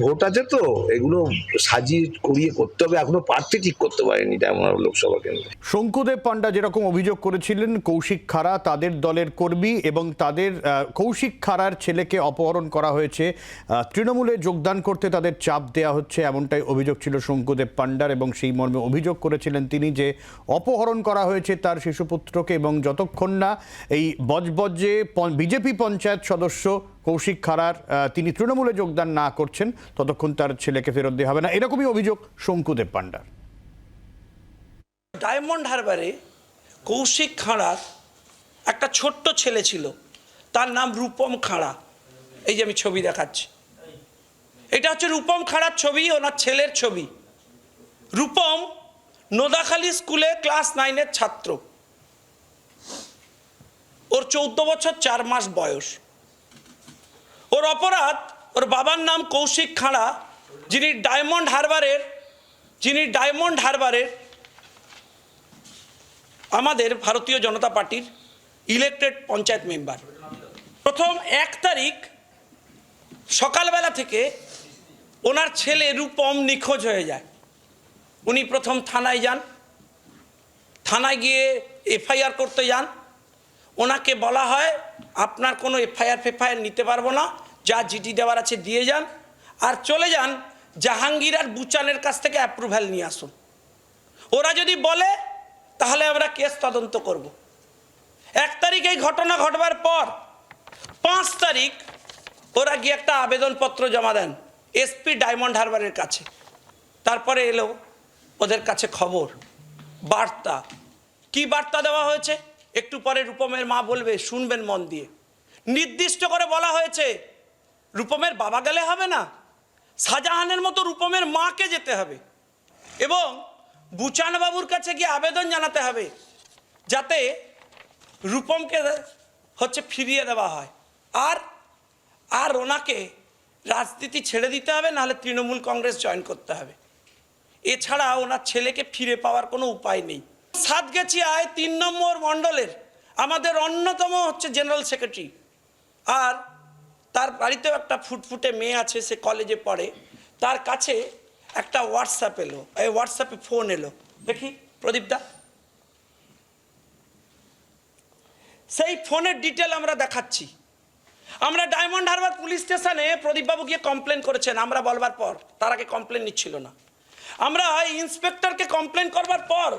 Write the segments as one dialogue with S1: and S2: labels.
S1: Vote আছে তো, এগুলো সাজিয়ে করিয়ে করতে হবে। এখনও প্রার্থী ঠিক করতে পারেনি তেমন লোকসভা কেন্দ্রে।
S2: শঙ্কুদেব পান্ডা যেরকম অভিযোগ করেছিলেন, কৌশিক খাড়া তাদের দলের কর্মী এবং তাদের কৌশিক খাড়ার ছেলেকে অপহরণ করা হয়েছে। তৃণমূলে যোগদান করতে তাদের চাপ দেওয়া হচ্ছে এমনটাই অভিযোগ ছিল শঙ্কুদেব পান্ডার এবং সেই মর্মে অভিযোগ করেছিলেন তিনি যে অপহরণ করা হয়েছে তার শিশুপুত্রকে এবং যতক্ষণ না এই বজবজে বিজেপি পঞ্চায়েত সদস্য কৌশিক খাড়ার তিনি তৃণমূলে যোগদান না করছেন, ততক্ষণ তার ছেলেকে ফেরত দেওয়া হবে না। এরকমই অভিযোগ শঙ্কুদেব পাণ্ডার
S3: ডায়মন্ড হারবারে কৌশিক খাঁড়ার একটা ছোট্ট ছেলে ছিল, তার নাম রূপম খাঁড়া। এই যে আমি ছবি দেখাচ্ছি। এটা হচ্ছে রূপম খাঁড়ার ছবি, ওনার ছেলের ছবি। রূপম নোদাখালী স্কুলে ক্লাস নাইনের ছাত্র। ওর চৌদ্দ বছর চার মাস বয়স। ওর অপরাধ, ওর বাবার নাম কৌশিক খাঁড়া, যিনি ডায়মন্ড হারবারের, যিনি ডায়মন্ড হারবারের আমাদের ভারতীয় জনতা পার্টির ইলেকটেড পঞ্চায়েত মেম্বার প্রথম এক তারিখ সকালবেলা থেকে ওনার ছেলে রূপম নিখোঁজ হয়ে যায়। উনি প্রথম থানায় যান। থানায় গিয়ে এফআইআর করতে যান। ওনাকে বলা হয়, আপনার কোনো এফআইআর ফেফআইআর নিতে পারব না। যা জিডি দেওয়ার আছে দিয়ে যান। আর চলে যান জাহাঙ্গীর আর বুচানের কাছ থেকে অ্যাপ্রুভ্যাল নিয়ে আসুন। ওরা যদি বলে, তাহলে আমরা কেস তদন্ত করব। এক তারিখ এই ঘটনা ঘটবার পর, পাঁচ তারিখ ওরা গিয়ে একটা আবেদনপত্র জমা দেন এসপি ডায়মন্ড হারবারের কাছে। তারপরে এলো ওদের কাছে খবর, বার্তা। কি বার্তা দেওয়া হয়েছে? একটু পরে রূপমের মা বলবে, শুনবেন মন দিয়ে। নির্দিষ্ট করে বলা হয়েছে রূপমের বাবা গেলে হবে না। শাহজাহানের মতো রূপমের মাকে যেতে হবে। এবং বুচান বাবুর কাছে গিয়ে আবেদন জানাতে হবে, যাতে রূপমকে হচ্ছে ফিরিয়ে দেওয়া হয়। আর আর ওনাকে রাজনীতি ছেড়ে দিতে হবে, নাহলে তৃণমূল কংগ্রেস জয়েন করতে হবে। এছাড়া ওনার ছেলেকে ফিরে পাওয়ার কোনো উপায় নেই। সাতগাছিয়ায় তিন নম্বর মণ্ডলের আমাদের অন্যতম হচ্ছে জেনারেল সেক্রেটারি। আর তার বাড়িতেও একটা ফুটফুটে মেয়ে আছে, সে কলেজে পড়ে। তার কাছে একটা হোয়াটসঅ্যাপ এলো, এই হোয়াটসঅ্যাপে ফোন এলো। দেখি, প্রদীপ দা। সেই ফোনের ডিটেল আমরা দেখাচ্ছি। আমরা ডায়মন্ড হারবার পুলিশ স্টেশনে প্রদীপবাবু গিয়ে কমপ্লেন করেছেন, আমরা বলবার পর। তার আগে কমপ্লেন নিচ্ছিল না। আমরা ইন্সপেক্টরকে কমপ্লেন করবার পর,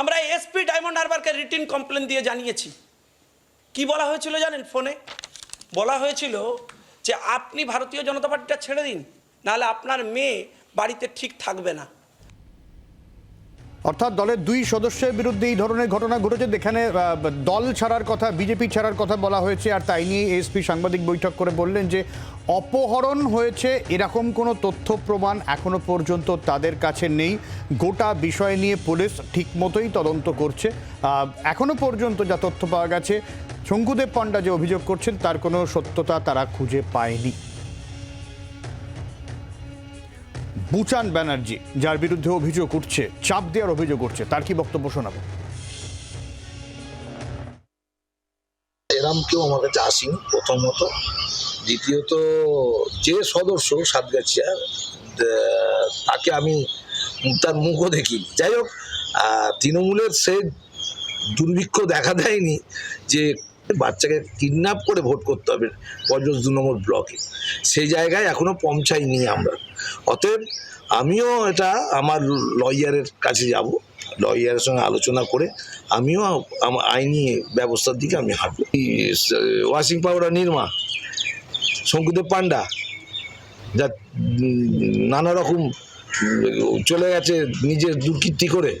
S3: আমরা এসপি ডায়মন্ড হারবারকে রিটিন কমপ্লেন দিয়ে জানিয়েছি। কি বলা হয়েছিল জানেন ফোনে বলা হয়েছিল যে আপনি ভারতীয় জনতা পার্টিটা ছেড়ে দিন, নাহলে আপনার মেয়ে বাড়িতে ঠিক থাকবে না।
S2: অর্থাৎ দলের দুই সদস্যের বিরুদ্ধে এই ধরনের ঘটনা ঘটেছে, যেখানে দল ছাড়ার কথা, বিজেপি ছাড়ার কথা বলা হয়েছে, আর তাই নিয়ে এসপি সাংবাদিক বৈঠক করে বললেন যে, অপহরণ হয়েছে এরকম কোনো তথ্য প্রমাণ এখনও পর্যন্ত তাদের কাছে নেই। গোটা বিষয় নিয়ে পুলিশ ঠিকমতোই তদন্ত করছে। এখনও পর্যন্ত যা তথ্য পাওয়া গেছে শঙ্কুদেব পান্ডা যে অভিযোগ করছেন তার কোনো সত্যতা তারা খুঁজে পায়নি। বুচান ব্যানার্জি যার বিরুদ্ধে অভিযোগ উঠছে চাপ দেওয়ার অভিযোগ উঠছে তার কি বক্তব্য শোনাবো?
S1: এরম কেউ আমার কাছে আসেনি প্রথমত। দ্বিতীয়ত যে সদস্য সাতগাছিয়া আহ, তাকে আমি তার মুখও দেখিনি। যাই হোক তৃণমূলের সে দুর্ভিক্ষ দেখা দেয়নি যে বাচ্চাকে কিডন্যাপ করে ভোট করতে হবে পঞ্চাশ দু নম্বর ব্লকে। সেই জায়গায় এখনও পৌঁছাইনি আমরা। অতএব আমিও এটা আমার লয়ারের কাছে যাব, লয়ারের সঙ্গে আলোচনা করে আমিও আইনি ব্যবস্থার দিকে আমি হাঁটবো। ওয়াশিং পাউডার নির্মা, শঙ্কুদেব পান্ডা যা নানা রকম, চলে গেছে নিজের দুর্কীর্তি করে।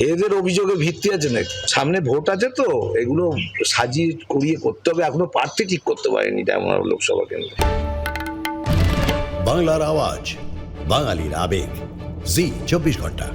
S1: এদের অভিযোগে ভিত্তি আছে নাকি সামনে ভোট আছে তো, এগুলো সাজিয়ে করিয়ে করতে হবে। এখনও প্রার্থী ঠিক করতে পারেনি তেমন লোকসভা কেন্দ্রে।
S4: বাংলার আওয়াজ, বাঙালির আবেগ। জি, চব্বিশ ঘণ্টা।